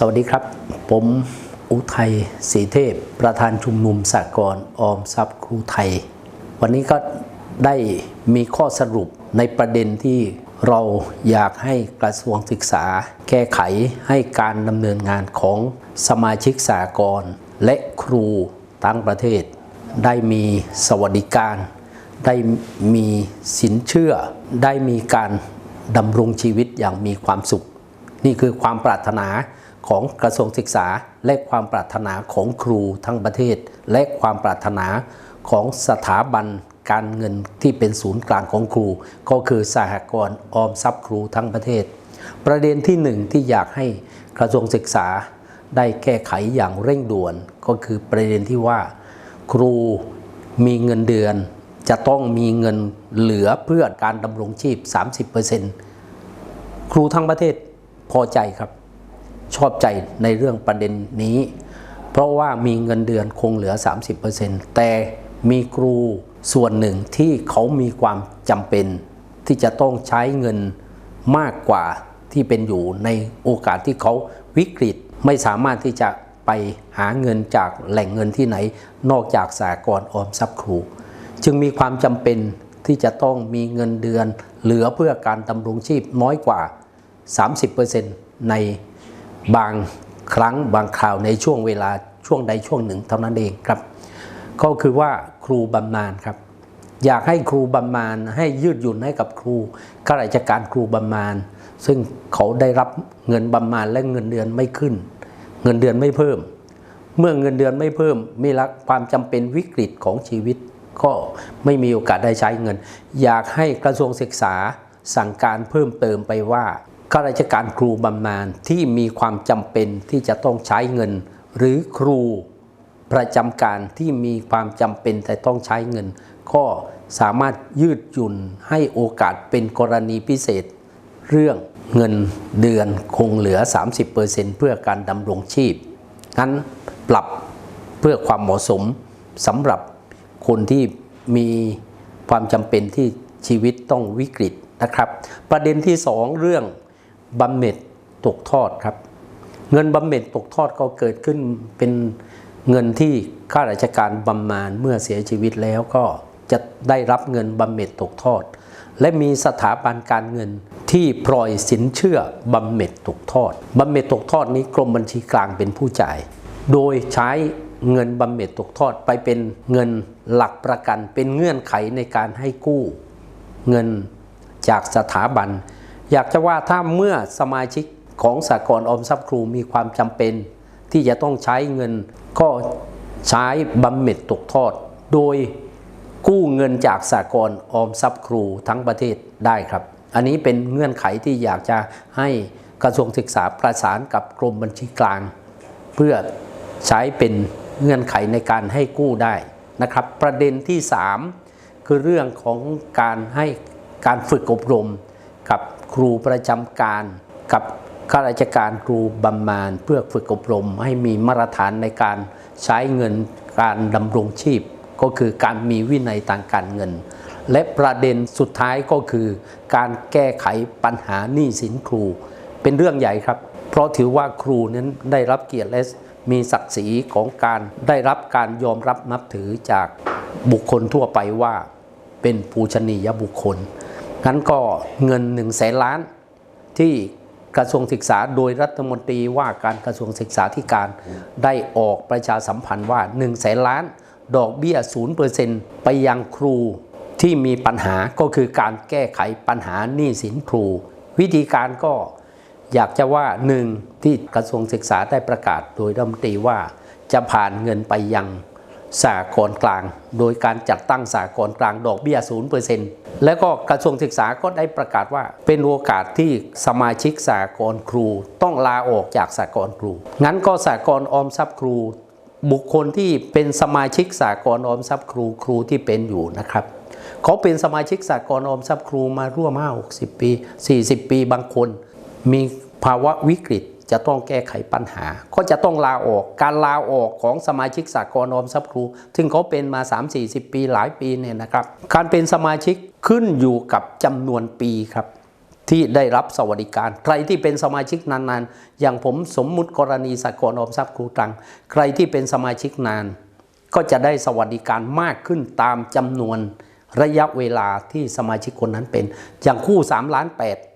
สวัสดีครับ ผมอุทัยศรีเทพ ประธานชุมนุมสากลออมทรัพย์ครูไทย วันนี้ก็ได้มีข้อสรุปในประเด็นที่เราอยากให้กระทรวงศึกษา แก้ไขให้การดำเนินงานของสมาชิกสากลและครูทั้งประเทศ ได้มีสวัสดิการ ได้มีสินเชื่อ ได้มีการดำรงชีวิตอย่างมีความสุข นี่คือความปรารถนา ของกระทรวงศึกษา และความปรารถนาของครูทั้งประเทศ และความปรารถนาของสถาบันการเงินที่เป็นศูนย์กลางของครู ก็คือสหกรณ์ออมทรัพย์ครูทั้งประเทศ ประเด็นที่หนึ่งที่อยากให้กระทรวงศึกษาได้แก้ไขอย่างเร่งด่วน ก็คือประเด็นที่ว่า ครูมีเงินเดือน จะต้องมีเงินเหลือเพื่อการดำรงชีพ 30%ครูทั้งประเทศพอใจครับ ชอบใจในเรื่องประเด็นนี้ เพราะว่ามีเงินเดือนคงเหลือ 30%แต่มีครูส่วนหนึ่งที่เขามีความจำเป็น ที่จะต้องใช้เงินมากกว่าที่เป็นอยู่ในโอกาสที่เขาวิกฤตไม่สามารถที่จะไปหาเงินจากแหล่งเงินที่ไหน นอกจากสากลออมทรัพย์ครู จึงมีความจำเป็นที่จะต้องมีเงินเดือนเหลือเพื่อการดำรงชีพน้อยกว่า 30%ใน บางครั้งบางคราวในช่วงเวลาช่วงใดช่วงหนึ่งเท่านั้นเองครับ ก็คือว่าครูบำนาญครับ อยากให้ครูบำนาญให้ยืดหยุ่นให้กับครูข้าราชการครูบำนาญซึ่งเขาได้รับเงินบำนาญและเงินเดือนไม่ขึ้น เงินเดือนไม่เพิ่ม เมื่อเงินเดือนไม่เพิ่มมีรักความจำเป็นวิกฤตของชีวิต ก็ไม่มีโอกาสได้ใช้เงิน อยากให้กระทรวงศึกษาสั่งการเพิ่มเติมไปว่า ข้าราชการครูบำนาญที่มีความจำเป็นที่จะต้องใช้เงิน หรือครูประจำการที่มีความจำเป็นแต่ต้องใช้เงิน ก็สามารถยืดหยุ่นให้โอกาสเป็นกรณีพิเศษ เรื่องเงินเดือนคงเหลือ 30%เพื่อการดำรงชีพนั้นปรับเพื่อความเหมาะสมสำหรับคนที่มีความจำเป็นที่ชีวิตต้องวิกฤตนะครับ ประเด็นที่สองเรื่อง บำเหน็จตกทอดครับ เงินบำเหน็จตกทอดก็เกิดขึ้นเป็นเงินที่ข้าราชการบำนาญเมื่อเสียชีวิตแล้วก็จะได้รับเงินบำเหน็จตกทอด และมีสถาบันการเงินที่ปล่อยสินเชื่อบำเหน็จตกทอดบำเหน็จตกทอดนี้กรมบัญชีกลางเป็นผู้จ่าย โดยใช้เงินบำเหน็จตกทอดไปเป็นเงินหลักประกัน เป็นเงื่อนไขในการให้กู้ เงินจากสถาบัน อยากจะว่าถ้าเมื่อสมาชิกของสากลออมทรัพย์ครูมีความจำเป็น ที่จะต้องใช้เงินก็ใช้บำเหน็จตกทอด โดยกู้เงินจากสากลออมทรัพย์ครูทั้งประเทศได้ครับ อันนี้เป็นเงื่อนไขที่อยากจะให้กระทรวงศึกษาประสานกับกรมบัญชีกลาง เพื่อใช้เป็นเงื่อนไขในการให้กู้ได้นะครับ ประเด็นที่ 3 คือเรื่องของการให้การฝึกอบรมกับ ครูประจำการกับข้าราชการครูบำนาญเพื่อฝึกอบรมให้มีมาตรฐานในการใช้เงินการดำรงชีพ ก็คือการมีวินัยทางการเงิน และประเด็นสุดท้ายก็คือ การแก้ไขปัญหาหนี้สินครู เป็นเรื่องใหญ่ครับ เพราะถือว่าครูนั้นได้รับเกียรติและมีศักดิ์ศรีของการได้รับการยอมรับนับถือจากบุคคลทั่วไปว่าเป็นปูชนียบุคคล งั้นก็เงิน1นึ่งแสนล้านที่กระทรวงศึกษาโดยรัฐมนตรีว่าการกระทรวงศึกษาธิการได้ออกประชาสัมพันธ์ว่า1นึ่งแสนล้าน ดอกเบี้ย0%ไปยังครูที่มีปัญหาก็คือการแก้ไขปัญหาหนี้สินครู วิธีการก็อยากจะว่าหนึ่งที่กระทรวงศึกษาได้ประกาศโดยรัฐมนตรีว่าจะผ่านเงินไปยัง สากลกลาง โดยการจัดตั้งสากลกลางดอกเบี้ย 0%แล้วก็กระทรวงศึกษาก็ได้ประกาศว่า เป็นโอกาสที่สมาชิกสากลครู ต้องลาออกจากสากลครู งั้นก็สากลออมทรัพย์ครู บุคคลที่เป็นสมาชิกสากลออมทรัพย์ครูครูที่เป็นอยู่นะครับเขาเป็นสมาชิกสากลออมทรัพย์ครูมาร่วม5 60 ปี 40 ปีบางคน มีภาวะวิกฤต จะต้องแก้ไขปัญหาก็จะต้องลาออก การลาออกของสมาชิกสากลออมทรัพย์ครูซึ่งเขาเป็นมา 3-40 ปีหลายปีเนี่ยนะครับ การเป็นสมาชิกขึ้นอยู่กับจำนวนปีครับที่ได้รับสวัสดิการ ใครที่เป็นสมาชิกนานๆ อย่างผมสมมุติกรณีสากลออมทรัพย์ครูตรัง ใครที่เป็นสมาชิกนาน ก็จะได้สวัสดิการมากขึ้นตามจำนวนระยะเวลาที่สมาชิกคนนั้นเป็น อย่างคู่ 3 ล้าน8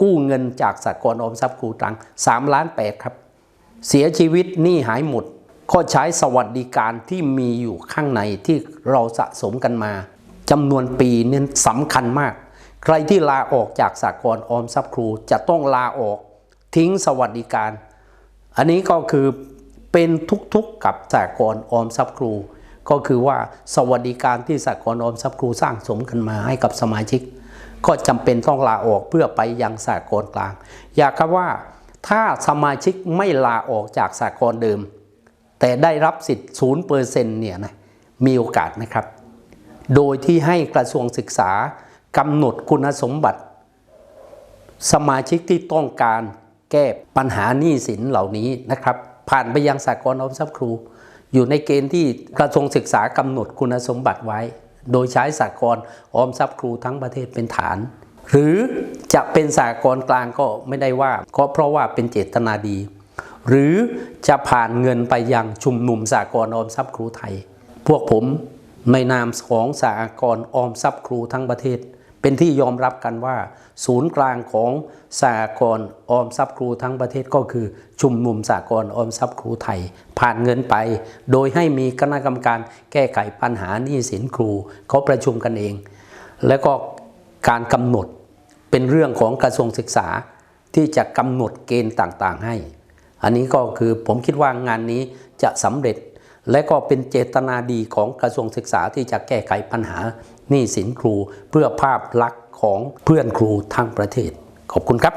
กู้เงินจากสากลออมทรัพย์ครูตรัง3ล้าน8ครับ เสียชีวิตหนี้หายหมด ก็ใช้สวัสดิการที่มีอยู่ข้างในที่เราสะสมกันมาจำนวนปีนี่สำคัญมาก ใครที่ลาออกจากสากลออมทรัพย์ครูจะต้องลาออกทิ้งสวัสดิการ อันนี้ก็คือเป็นทุกๆกับสากลออมทรัพย์ครู ก็คือว่าสวัสดิการที่สากลออมทรัพย์ครูสร้างสมกันมาให้กับสมาชิก ก็จำเป็นต้องลาออกเพื่อไปยังสากลกลาง อยากครับว่าถ้าสมาชิกไม่ลาออกจากสากลเดิม แต่ได้รับสิทธิ์ศูนย์เปอร์เซ็นต์เนี่ยนะมีโอกาสนะครับ โดยที่ให้กระทรวงศึกษากำหนดคุณสมบัติ สมาชิกที่ต้องการแก้ปัญหาหนี้สินเหล่านี้นะครับ ผ่านไปยังสากลออมทรัพย์ครู อยู่ในเกณฑ์ที่กระทรวงศึกษากำหนดคุณสมบัติไว้ โดยใช้สากลออมทรัพย์ครูทั้งประเทศเป็นฐาน หรือจะเป็นสากลกลางก็ไม่ได้ว่าก็เพราะว่าเป็นเจตนาดี หรือจะผ่านเงินไปยังชุมนุมสากลออมทรัพย์ครูไทย พวกผมในนามของสากลออมทรัพย์ครูทั้งประเทศ เป็นที่ยอมรับกันว่า ศูนย์กลางของสากลออมทรัพย์ครูทั้งประเทศก็คือ ชุมนุมสากลออมทรัพย์ครูไทย ผ่านเงินไป โดยให้มีคณะกรรมการแก้ไขปัญหาหนี้สินครูเขาประชุมกันเอง แล้วก็การกำหนดเป็นเรื่องของกระทรวงศึกษาที่จะกำหนดเกณฑ์ต่างๆให้ อันนี้ก็คือผมคิดว่างานนี้จะสำเร็จและก็เป็นเจตนาดีของกระทรวงศึกษาที่จะแก้ไขปัญหา หนี้สินครูเพื่อภาพลักษณ์ของเพื่อนครูทั้งประเทศ ขอบคุณครับ